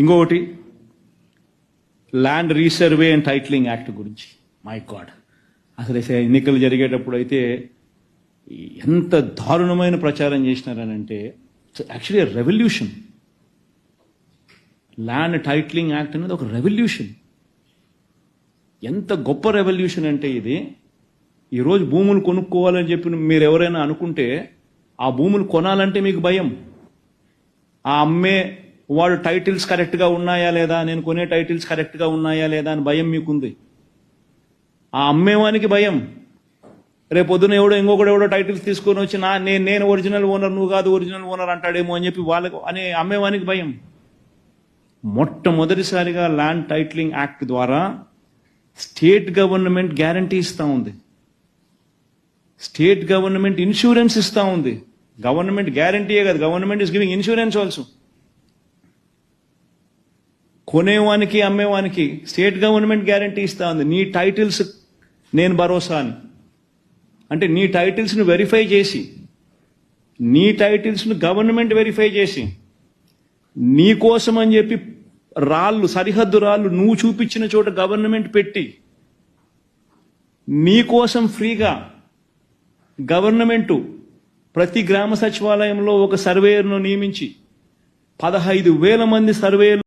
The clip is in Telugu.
ఇంకొకటి land resurvey and titling act గురించి. మై గాడ్ అసలు ఎన్నికలు జరిగేటప్పుడు అయితే ఎంత దారుణమైన ప్రచారం చేసినారనంటే actually revolution land titling act అనేది ఒక రెవల్యూషన్ ఎంత గొప్ప రెవల్యూషన్ అంటే ఇది ఈరోజు భూములు కొనుక్కోవాలని చెప్పి మీరు ఎవరైనా అనుకుంటే ఆ భూములు కొనాలంటే మీకు భయం. ఆ అమ్మే వాడు టైటిల్స్ కరెక్ట్గా ఉన్నాయా లేదా? నేను కొనే టైటిల్స్ కరెక్ట్గా ఉన్నాయా లేదా అని భయం మీకుంది. ఆ అమ్మేవానికి భయం. రేపు పొద్దున ఎవడో ఇంకొకడు ఎవడో టైటిల్స్ తీసుకొని వచ్చి నా నేను నేను ఒరిజినల్ ఓనర్ నువ్వు కాదు ఒరిజినల్ ఓనర్ అంటాడేమో అని చెప్పి వాళ్ళకు అనే అమ్మేవానికి భయం. మొట్టమొదటిసారిగా ల్యాండ్ టైటిలింగ్ యాక్ట్ ద్వారా స్టేట్ గవర్నమెంట్ గ్యారంటీ ఇస్తా ఉంది. స్టేట్ గవర్నమెంట్ ఇన్సూరెన్స్ ఇస్తా ఉంది. గవర్నమెంట్ గ్యారంటీయే కదా. Government is giving insurance also కొనేవానికి అమ్మేవానికి స్టేట్ గవర్నమెంట్ గ్యారంటీ ఇస్తా ఉంది. నీ టైటిల్స్ నేను భరోసా అని. అంటే నీ టైటిల్స్ను వెరిఫై చేసి నీ టైటిల్స్ను గవర్నమెంట్ వెరిఫై చేసి నీ కోసం అని చెప్పి రాళ్ళు సరిహద్దు రాళ్ళు నువ్వు చూపించిన చోట గవర్నమెంట్ పెట్టి నీ కోసం ఫ్రీగా గవర్నమెంటు ప్రతి గ్రామ సచివాలయంలో ఒక సర్వేయర్ను నియమించి పదహైదు వేల మంది సర్వేయర్లు